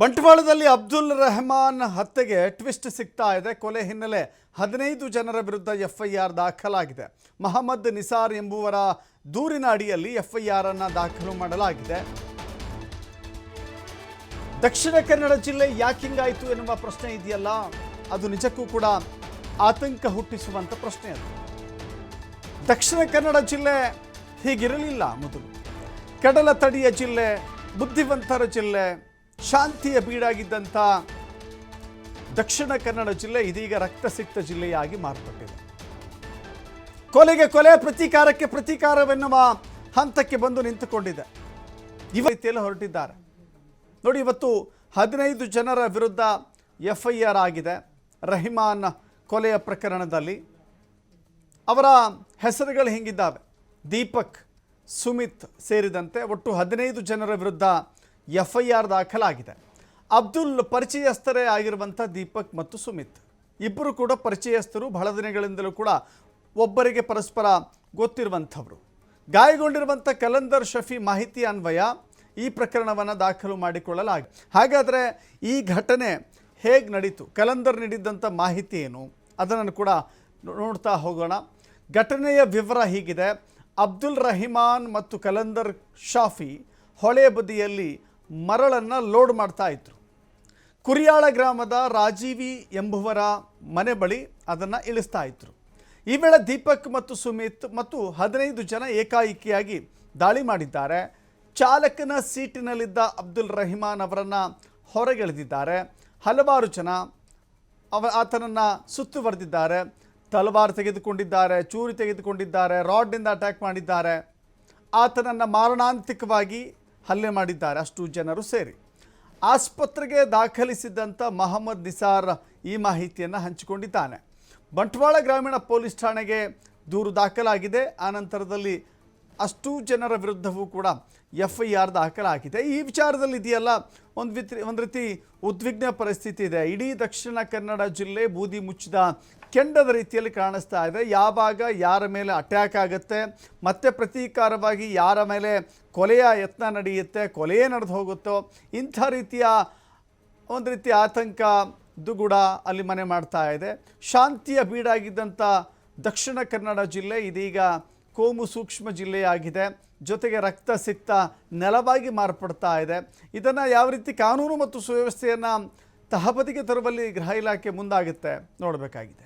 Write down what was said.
ಬಂಟ್ವಾಳದಲ್ಲಿ ಅಬ್ದುಲ್ ರೆಹಮಾನ್ ಹತ್ಯೆಗೆ ಟ್ವಿಸ್ಟ್ ಸಿಗ್ತಾ ಇದೆ. ಕೊಲೆ ಹಿನ್ನೆಲೆ ಹದಿನೈದು ಜನರ ವಿರುದ್ಧ ಎಫ್ಐಆರ್ ದಾಖಲಾಗಿದೆ. ಮಹಮ್ಮದ್ ನಿಸಾರ್ ಎಂಬುವರ ದೂರಿನ ಅಡಿಯಲ್ಲಿ ಎಫ್ಐಆರ್ ಅನ್ನು ದಾಖಲು ಮಾಡಲಾಗಿದೆ. ದಕ್ಷಿಣ ಕನ್ನಡ ಜಿಲ್ಲೆ ಯಾಕಿಂಗಾಯಿತು ಎನ್ನುವ ಪ್ರಶ್ನೆ ಇದೆಯಲ್ಲ? ಅದು ನಿಜಕ್ಕೂ ಕೂಡ ಆತಂಕ ಹುಟ್ಟಿಸುವಂಥ ಪ್ರಶ್ನೆ ಅದು. ದಕ್ಷಿಣ ಕನ್ನಡ ಜಿಲ್ಲೆ ಹೀಗಿರಲಿಲ್ಲ ಮೊದಲು. ಕಡಲ ತಡಿಯ ಜಿಲ್ಲೆ, ಬುದ್ಧಿವಂತರ ಜಿಲ್ಲೆ ಶಾಂತಿಯ ಬೀಡಾಗಿದ್ದಂಥ ದಕ್ಷಿಣ ಕನ್ನಡ ಜಿಲ್ಲೆ ಇದೀಗ ರಕ್ತಸಿಕ್ತ ಜಿಲ್ಲೆಯಾಗಿ ಮಾರ್ಪಟ್ಟಿದೆ. ಕೊಲೆಗೆ ಕೊಲೆ, ಪ್ರತೀಕಾರಕ್ಕೆ ಪ್ರತೀಕಾರವೆನ್ನುವ ಹಂತಕ್ಕೆ ಬಂದು ನಿಂತುಕೊಂಡಿದೆ. ಇವ ರೀತಿಯಲ್ಲಿ ಹೊರಟಿದ್ದಾರೆ. ನೋಡಿ, ಇವತ್ತು ಹದಿನೈದು ಜನರ ವಿರುದ್ಧ ಎಫ್ ಐ ಆರ್ ಆಗಿದೆ. ರಹಿಮಾನ್ ಕೊಲೆಯ ಪ್ರಕರಣದಲ್ಲಿ. ಅವರ ಹೆಸರುಗಳು ಹಿಂಗಿದ್ದಾವೆ? ದೀಪಕ್, ಸುಮಿತ್ ಸೇರಿದಂತೆ ಒಟ್ಟು ಹದಿನೈದು ಜನರ ವಿರುದ್ಧ ಎಫ್ ಐ ಆರ್ ದಾಖಲಾಗಿದೆ. ಅಬ್ದುಲ್ ಪರಿಚಯಸ್ಥರೇ ಆಗಿರುವಂಥ ದೀಪಕ್ ಮತ್ತು ಸುಮಿತ್. ಇಬ್ಬರು ಕೂಡ ಪರಿಚಯಸ್ಥರು. ಬಹಳ ದಿನಗಳಿಂದಲೂ ಕೂಡ ಒಬ್ಬರಿಗೆ ಪರಸ್ಪರ ಗೊತ್ತಿರುವಂಥವರು. ಗಾಯಗೊಂಡಿರುವಂಥ ಕಲಂದರ್ ಶಫಿ ಮಾಹಿತಿ ಅನ್ವಯ ಈ ಪ್ರಕರಣವನ್ನು ದಾಖಲು ಮಾಡಿಕೊಳ್ಳಲಾಗಿದೆ ಹಾಗಾದರೆ ಈ ಘಟನೆ ಹೇಗೆ ನಡೀತು? ಕಲಂದರ್ ನೀಡಿದ್ದಂಥ ಮಾಹಿತಿ ಏನು? ಅದನ್ನು ಕೂಡ ನೋಡ್ತಾ ಹೋಗೋಣ. ಘಟನೆಯ ವಿವರ ಹೀಗಿದೆ. ಅಬ್ದುಲ್ ರಹಿಮಾನ್ ಮತ್ತು ಕಲಂದರ್ ಶಾಫಿ ಹೊಳೆ ಬದಿಯಲ್ಲಿ ಮರಳನ್ನು ಲೋಡ್ ಮಾಡ್ತಾ ಇದ್ರು. ಕುರಿಯಾಳ ಗ್ರಾಮದ ರಾಜೀವಿ ಎಂಬುವರ ಮನೆ ಬಳಿ ಅದನ್ನು ಇಳಿಸ್ತಾ ಇದ್ರು. ಈ ವೇಳೆ ದೀಪಕ್ ಮತ್ತು ಸುಮಿತ್ ಮತ್ತು ಹದಿನೈದು ಜನ ಏಕಾಏಕಿಯಾಗಿ ದಾಳಿ ಮಾಡಿದ್ದಾರೆ. ಚಾಲಕನ ಸೀಟಿನಲ್ಲಿದ್ದ ಅಬ್ದುಲ್ ರಹಿಮಾನ್ ಅವರನ್ನು ಹೊರಗೆಳೆದಿದ್ದಾರೆ. ಹಲವಾರು ಜನ ಅವ ಆತನನ್ನು ಸುತ್ತುವರೆದಿದ್ದಾರೆ ತಲವಾರು ತೆಗೆದುಕೊಂಡಿದ್ದಾರೆ, ಚೂರಿ ತೆಗೆದುಕೊಂಡಿದ್ದಾರೆ, ರಾಡ್ನಿಂದ ಅಟ್ಯಾಕ್ ಮಾಡಿದ್ದಾರೆ. ಆತನನ್ನು ಮಾರಣಾಂತಿಕವಾಗಿ ಹಲ್ಲೆ ಮಾಡಿದ್ದಾರೆ ಅಷ್ಟು ಜನರು ಸೇರಿ. ಆಸ್ಪತ್ರೆಗೆ ದಾಖಲಿಸಿದ್ದಂಥ ಮಹಮ್ಮದ್ ನಿಸಾರ್ ಈ ಮಾಹಿತಿಯನ್ನು ಹಂಚಿಕೊಂಡಿದ್ದಾನೆ. ಬಂಟ್ವಾಳ ಗ್ರಾಮೀಣ ಪೊಲೀಸ್ ಠಾಣೆಗೆ ದೂರು ದಾಖಲಾಗಿದೆ. ಆನಂತರದಲ್ಲಿ ಅಷ್ಟು ಜನರ ವಿರುದ್ಧವೂ ಕೂಡ ಎಫ್ ಐ ಆರ್ ದಾಖಲಾಗಿದೆ. ಈ ವಿಚಾರದಲ್ಲಿ ಇದೆಯಲ್ಲ, ಒಂದು ವಿತ್ ಒಂದು ರೀತಿ ಉದ್ವಿಗ್ನ ಪರಿಸ್ಥಿತಿ ಇದೆ. ಇಡೀ ದಕ್ಷಿಣ ಕನ್ನಡ ಜಿಲ್ಲೆ ಬೂದಿ ಮುಚ್ಚಿದ ಕೆಂಡದ ರೀತಿಯಲ್ಲಿ ಕಾಣಿಸ್ತಾ ಇದೆ. ಯಾವಾಗ ಯಾರ ಮೇಲೆ ಅಟ್ಯಾಕ್ ಆಗುತ್ತೆ, ಮತ್ತೆ ಪ್ರತೀಕಾರವಾಗಿ ಯಾರ ಮೇಲೆ ಕೊಲೆಯ ಯತ್ನ ನಡೆಯುತ್ತೆ ಕೊಲೆಯೇ ನಡೆದು ಹೋಗುತ್ತೋ, ಇಂಥ ರೀತಿಯ ಒಂದು ರೀತಿ ಆತಂಕ ದುಗುಡ ಅಲ್ಲಿ ಮನೆ ಮಾಡ್ತಾ ಇದೆ. ಶಾಂತಿಯ ಬೀಡಾಗಿದ್ದಂಥ ದಕ್ಷಿಣ ಕನ್ನಡ ಜಿಲ್ಲೆ ಇದೀಗ ಕೋಮು ಸೂಕ್ಷ್ಮ ಜಿಲ್ಲೆಯಾಗಿದೆ. ಜೊತೆಗೆ ರಕ್ತ ಸಿಕ್ತ ನೆಲವಾಗಿ ಮಾರ್ಪಡ್ತಾ ಇದೆ. ಇದನ್ನು ಯಾವ ರೀತಿ ಕಾನೂನು ಮತ್ತು ಸುವ್ಯವಸ್ಥೆಯನ್ನು ತಹಬದಿಗೆ ತರುವಲ್ಲಿ ಗೃಹ ಇಲಾಖೆ ಮುಂದಾಗುತ್ತೆ ನೋಡಬೇಕಾಗಿದೆ.